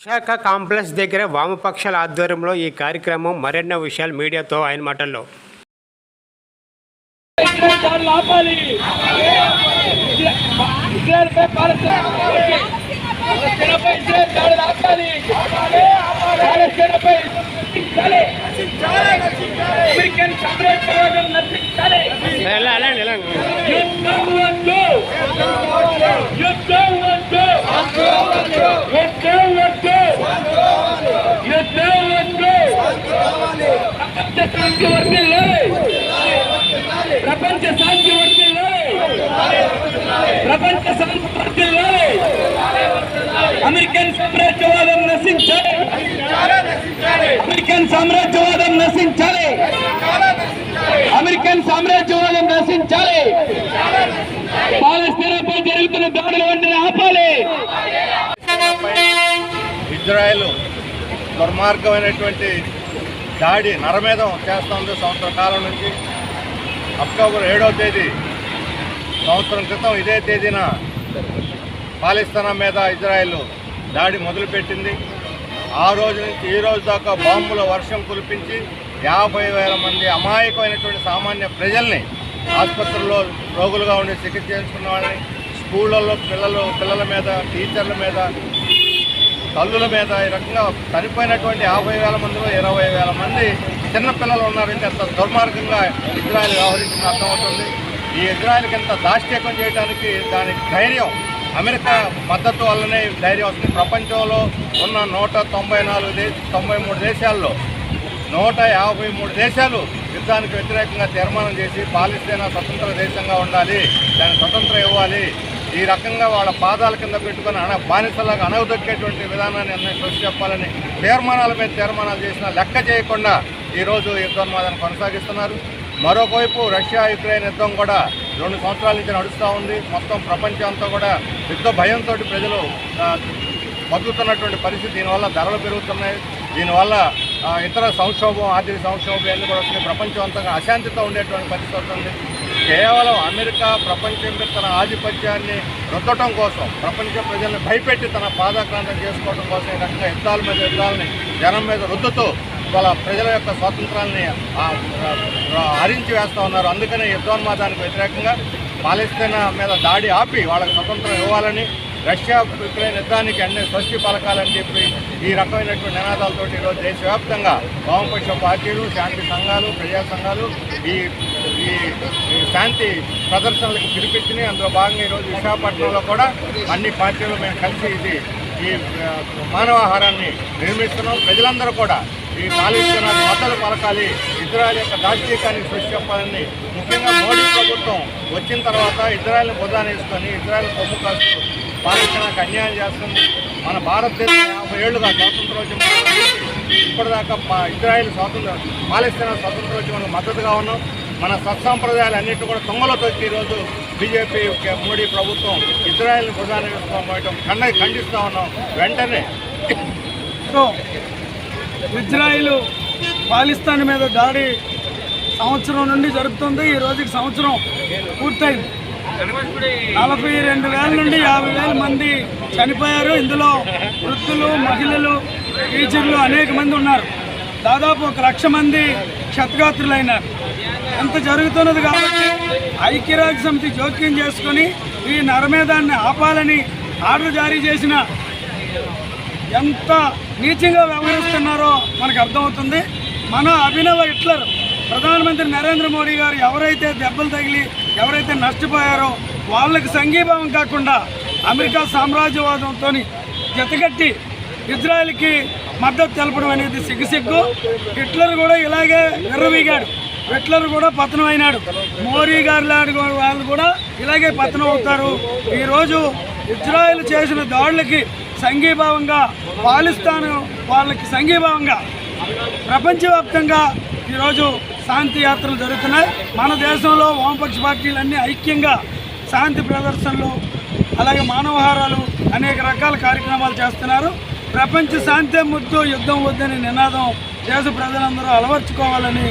Visakha complex దగ్గర వామపక్షాల ఆధ్వర్యంలో ఈ కార్యక్రమం మరెన్నో విషయాలు మీడియాతో ఆయన మాటల్లో. ఆపాలి ఇజ్రాయెల్ పై పాలస్తీనాపై ఇజ్రాయెల్ దాడులు ఆపాలి పాలస్తీనాపై నశించాలి. అమెరికన్ సామ్రాజ్యవాదం నశించాలి ఎలా అలాండి ఎలా యుద్ధం వద్దు యుద్ధం వద్దు యుద్ధం వద్దు యుద్ధం వద్దు ప్రపంచ శాంతి ప్రపంచ శాంతి వర్తిల్లు. ప్రపంచ శాంతి వర్తిల్లు. అమెరికన్ సామ్రాజ్యవాదం నశించాలి. అమెరికన్ సామ్రాజ్యవాదం నశించాలి. అమెరికన్ సామ్రాజ్యవాదం నశించాలి. పాలస్తీనాపై జరుగుతున్న దాడులు వంటిని ఆపాలి. ఇజ్రాయెల్ దుర్మార్గమైనటువంటి దాడి నరమేధం చేస్తుంది. సంవత్సర కాలం నుంచి అక్టోబర్ ఏడవ తేదీ సంవత్సరం క్రితం ఇదే తేదీన పాలిస్తానా మీద ఇజ్రాయెల్ దాడి మొదలుపెట్టింది. ఆ రోజు నుంచి ఈ రోజు దాకా బాంబుల వర్షం కురిపించి యాభై వేల మంది అమాయకమైనటువంటి సామాన్య ప్రజల్ని ఆసుపత్రుల్లో రోగులుగా ఉండి చికిత్స చేసుకున్న వాళ్ళని స్కూళ్ళల్లో పిల్లలు పిల్లల మీద టీచర్ల మీద తల్లుల మీద ఈ రకంగా చనిపోయినటువంటి యాభై వేల మందిలో ఇరవై వేల మంది చిన్నపిల్లలు ఉన్నారంటే అంత దుర్మార్గంగా ఇజ్రాయల్ వ్యవహరించిన అర్థమవుతుంది. ఈ ఇజ్రాయల్కి ఎంత దాష్టీకం చేయడానికి దానికి ధైర్యం అమెరికా మద్దతు వల్లనే ధైర్యం వస్తుంది. ప్రపంచంలో ఉన్న నూట తొంభై నాలుగు దేశ తొంభై మూడు దేశాల్లో నూట యాభై మూడు దేశాలు యుద్ధానికి వ్యతిరేకంగా తీర్మానం చేసి పాలిస్తీనా స్వతంత్ర దేశంగా ఉండాలి దానికి స్వతంత్రం ఇవ్వాలి. ఈ రకంగా వాళ్ళ పాదాల కింద పెట్టుకొని అన బానిసలాగా అనవదొక్కేటువంటి విధానాన్ని అన్నీ చూసి చెప్పాలని తీర్మానాల మీద తీర్మానాలు చేసినా లెక్క చేయకుండా ఈరోజు యుద్ధోన్మాదాన్ని కొనసాగిస్తున్నారు. మరొకవైపు రష్యా యుక్రెయిన్ యుద్ధం కూడా రెండు సంవత్సరాల నుంచి నడుస్తూ ఉంది. మొత్తం ప్రపంచం అంతా కూడా యుద్ధ భయంతో ప్రజలు బతుకుతున్నటువంటి పరిస్థితి దీనివల్ల ధరలు పెరుగుతున్నాయి. దీనివల్ల ఇతర సంక్షోభం ఆర్థిక సంక్షోభం అన్నీ కూడా వస్తున్నాయి. ప్రపంచవంతంగా అశాంతితో ఉండేటువంటి పరిస్థితి వస్తుంది. కేవలం అమెరికా ప్రపంచం మీద తన ఆధిపత్యాన్ని రుద్దటం కోసం ప్రపంచ ప్రజల్ని భయపెట్టి తన పాదాక్రాంతం చేసుకోవడం కోసం ఈ రకంగా యుద్ధాల మీద యుద్ధాలని జనం మీద రుద్దుతూ వాళ్ళ ప్రజల యొక్క స్వాతంత్రాన్ని హరించి వేస్తూ ఉన్నారు. అందుకనే యుద్ధోన్మాదానికి వ్యతిరేకంగా పాలస్తీనా మీద దాడి ఆపి వాళ్ళకి స్వతంత్రం ఇవ్వాలని రష్యా యుక్రెయిన్ యుద్ధానికి అన్ని స్వస్తి పలకాలని చెప్పి ఈ రకమైనటువంటి నినాదాలతో ఈరోజు దేశవ్యాప్తంగా వామపక్ష పార్టీలు శాంతి సంఘాలు ప్రజా సంఘాలు ఈ ఈ ఈ శాంతి ప్రదర్శనలకు పిలిపించి అందులో భాగంగా ఈరోజు విశాఖపట్నంలో కూడా అన్ని పార్టీలు మేము కలిసి ఇది ఈ మానవాహారాన్ని నిర్మిస్తున్నాం. ప్రజలందరూ కూడా ఈ పాలిస్తున్న మద్దతు పలకాలి. ఇజ్రాయెల్ యొక్క దాష్టీకాన్ని సృష్టి చెప్పాలని ముఖ్యంగా మోడీ ప్రభుత్వం వచ్చిన తర్వాత ఇజ్రాయెల్ని బుధానేసుకొని ఇజ్రాయెల్ కొమ్ము కాస్తూ పాలిస్తీనాకు అన్యాయం చేస్తుంది. మన భారతదేశం యాభై ఏళ్ళుగా స్వాతంత్రోద్యమం ఇప్పటిదాకా పా- ఇజ్రాయెల్ స్వాతంత్ర పాలిస్తీనా స్వాతంత్రోద్యమానికి మద్దతుగా ఉన్నాం. మన సత్సాంప్రదాయాలు అన్నింటి కూడా తొంగలో తొక్కి ఈరోజు బీజేపీ మోడీ ప్రభుత్వం ఇజ్రాయెల్ ప్రధాన వేసుకోవడం ఖండ ఖండిస్తూ ఉన్నాం. వెంటనే సో ఇజ్రాయిల్ పాలిస్తాన్ మీద దాడి సంవత్సరం నుండి జరుగుతుంది ఈ రోజుకి సంవత్సరం పూర్తయింది. నలభై రెండు వేల నుండి యాభై వేల మంది చనిపోయారు. ఇందులో వృద్ధులు మహిళలు టీచర్లు అనేక మంది ఉన్నారు. దాదాపు ఒక లక్ష మంది క్షతగాత్రులైనారు. ఎంత జరుగుతున్నది కాబట్టి ఐక్యరాజ్య సమితి జోక్యం చేసుకొని ఈ నరమేధాన్ని ఆపాలని ఆర్డర్ జారీ చేసిన ఎంత నీచంగా వ్యవహరిస్తున్నారో మనకు అర్థమవుతుంది. మన అభినవ హిట్లర్ ప్రధానమంత్రి నరేంద్ర మోడీ గారు ఎవరైతే దెబ్బలు తగిలి ఎవరైతే నష్టపోయారో వాళ్ళకి సంఘీభావం కాకుండా అమెరికా సామ్రాజ్యవాదంతో జతగట్టి ఇజ్రాయెల్కి మద్దతు తెలపడం అనేది సిగ్గుసిగ్గు. హిట్లర్ కూడా ఇలాగే విర్రవీగాడు. హిట్లర్ కూడా పతనం అయినాడు. మోరీ గారు లాంటి వాళ్ళు కూడా ఇలాగే పతనం అవుతారు. ఈరోజు ఇజ్రాయెల్ చేసిన దాడులకి సంఘీభావంగా పాలిస్తాన్ వాళ్ళకి సంఘీభావంగా ప్రపంచవ్యాప్తంగా ఈరోజు శాంతి యాత్రలు జరుగుతున్నాయి. మన దేశంలో వామపక్ష పార్టీలన్నీ ఐక్యంగా శాంతి ప్రదర్శనలు అలాగే మానవహారాలు అనేక రకాల కార్యక్రమాలు చేస్తున్నారు. ప్రపంచ శాంతి ముద్దు యుద్ధం వద్దని నినాదం దేశ ప్రజలందరూ అలవర్చుకోవాలని